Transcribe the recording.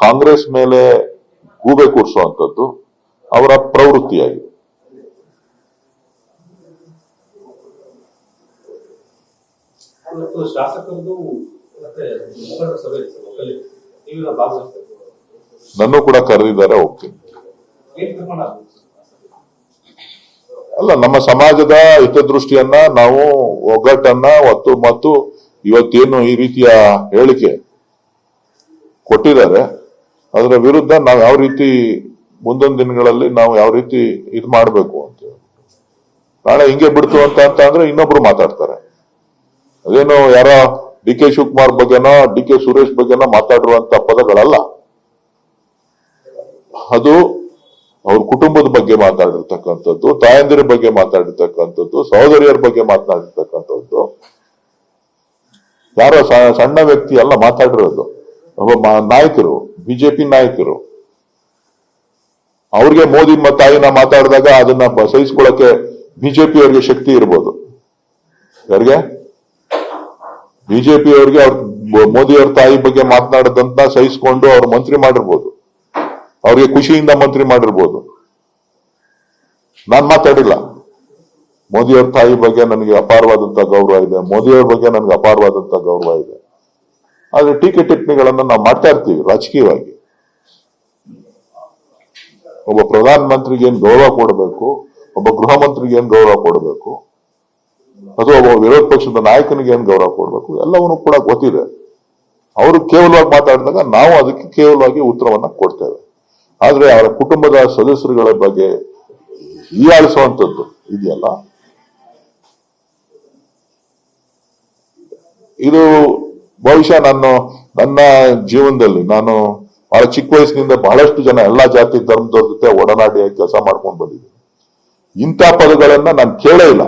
ಕಾಂಗ್ರೆಸ್ ಮೇಲೆ ಗೂಬೆ ಕೂರಿಸುವಂಥದ್ದು ಅವರ ಪ್ರವೃತ್ತಿಯಾಗಿದೆ. ನನ್ನ ಕೂಡ ಕರೆದಿದ್ದಾರೆ ಹೋಗ್ತೀನಿ? ಅಲ್ಲ ನಮ್ಮ ಸಮಾಜದ ಹಿತದೃಷ್ಟಿಯನ್ನ ನಾವು ಒಗ್ಗಟ್ಟನ್ನ ಒತ್ತು ಮತ್ತು ಇವತ್ತೇನು ಈ ರೀತಿಯ ಹೇಳಿಕೆ ಕೊಟ್ಟಿದ್ದಾರೆ ಅದರ ವಿರುದ್ಧ ನಾವು ಯಾವ ರೀತಿ ಮುಂದೊಂದು ದಿನಗಳಲ್ಲಿ ನಾವು ಯಾವ ರೀತಿ ಇದು ಮಾಡಬೇಕು ಅಂತ ನಾಳೆ ಹಿಂಗೆ ಬಿಡ್ತು ಅಂತ ಅಂತ ಅಂದ್ರೆ ಇನ್ನೊಬ್ರು ಮಾತಾಡ್ತಾರೆ. ಅದೇನು ಯಾರ ಡಿ ಕೆ ಶಿವಕುಮಾರ್ ಬಗ್ಗೆನೋ, ಡಿ ಕೆ ಸುರೇಶ್ ಬಗ್ಗೆನ ಮಾತಾಡಿರುವಂತ ಪದಗಳಲ್ಲ. ಅದು ಅವ್ರ ಕುಟುಂಬದ ಬಗ್ಗೆ ಮಾತಾಡಿರ್ತಕ್ಕಂಥದ್ದು, ತಾಯಂದಿರ ಬಗ್ಗೆ ಮಾತಾಡಿರ್ತಕ್ಕಂಥದ್ದು, ಸಹೋದರಿಯರ ಬಗ್ಗೆ ಮಾತನಾಡಿರ್ತಕ್ಕಂಥದ್ದು ಯಾರೋ ಸಣ್ಣ ವ್ಯಕ್ತಿ ಅಲ್ಲ ಮಾತಾಡಿರೋದು. ಒಬ್ಬ ನಾಯಕರು ಬಿಜೆಪಿ ನಾಯಕರು. ಅವ್ರಿಗೆ ಮೋದಿ ತಾಯಿನ ಮಾತಾಡಿದಾಗ ಅದನ್ನ ಸಹಿಸ್ಕೊಳ್ಳಕ್ಕೆ ಬಿಜೆಪಿ ಅವರಿಗೆ ಶಕ್ತಿ ಇರ್ಬೋದು. ಯಾರಿಗೆ? ಬಿಜೆಪಿ ಅವರಿಗೆ ಅವ್ರ ಮೋದಿ ಅವ್ರ ತಾಯಿ ಬಗ್ಗೆ ಮಾತನಾಡದಂತ ಸಹಿಸ್ಕೊಂಡು ಅವ್ರು ಮಂತ್ರಿ ಮಾಡಿರ್ಬೋದು. ಅವ್ರಿಗೆ ಖುಷಿಯಿಂದ ಮಂತ್ರಿ ಮಾಡಿರ್ಬೋದು. ನಾನ್ ಮಾತಾಡಿಲ್ಲ. ಮೋದಿ ಅವ್ರ ತಾಯಿ ಬಗ್ಗೆ ನನಗೆ ಅಪಾರವಾದಂತ ಗೌರವ ಇದೆ. ಮೋದಿ ಅವ್ರ ಬಗ್ಗೆ ನನಗೆ ಅಪಾರವಾದಂತ ಗೌರವ ಇದೆ. ಆದ್ರೆ ಟೀಕೆ ಟಿಪ್ಪಣಿಗಳನ್ನ ನಾವು ಮಾಡ್ತಾ ಇರ್ತೀವಿ, ರಾಜಕೀಯವಾಗಿ. ಒಬ್ಬ ಪ್ರಧಾನ ಮಂತ್ರಿಗೆ ಏನ್ ಗೌರವ ಕೊಡಬೇಕು, ಒಬ್ಬ ಗೃಹ ಮಂತ್ರಿಗೆ ಏನ್ ಗೌರವ ಕೊಡಬೇಕು, ಅಥವಾ ಒಬ್ಬ ವಿರೋಧ ಪಕ್ಷದ ನಾಯಕನಿಗೆ ಏನ್ ಗೌರವ ಕೊಡಬೇಕು, ಎಲ್ಲವನ್ನು ಕೂಡ ಗೊತ್ತಿದೆ. ಅವರು ಕೇವಲವಾಗಿ ಮಾತಾಡಿದಾಗ ನಾವು ಅದಕ್ಕೆ ಕೇವಲವಾಗಿ ಉತ್ತರವನ್ನ ಕೊಡ್ತೇವೆ. ಆದ್ರೆ ಅವರ ಕುಟುಂಬದ ಸದಸ್ಯರುಗಳ ಬಗ್ಗೆ ಹೀಯಾಳಿಸುವಂಥದ್ದು ಇದೆಯಲ್ಲ? ಇದು ಬಹುಶಃ ನಾನು ನನ್ನ ಜೀವನದಲ್ಲಿ ನಾನು ಬಹಳ ಚಿಕ್ಕ ವಯಸ್ಸಿನಿಂದ ಬಹಳಷ್ಟು ಜನ ಎಲ್ಲಾ ಜಾತಿ, ಧರ್ಮದವ್ರ ಜೊತೆ ಒಡನಾಡಿಯಾಗಿ ಕೆಲಸ ಮಾಡ್ಕೊಂಡು ಬಂದಿದ್ದೀನಿ. ಇಂಥ ಪದಗಳನ್ನ ನಾನು ಕೇಳೇ ಇಲ್ಲ.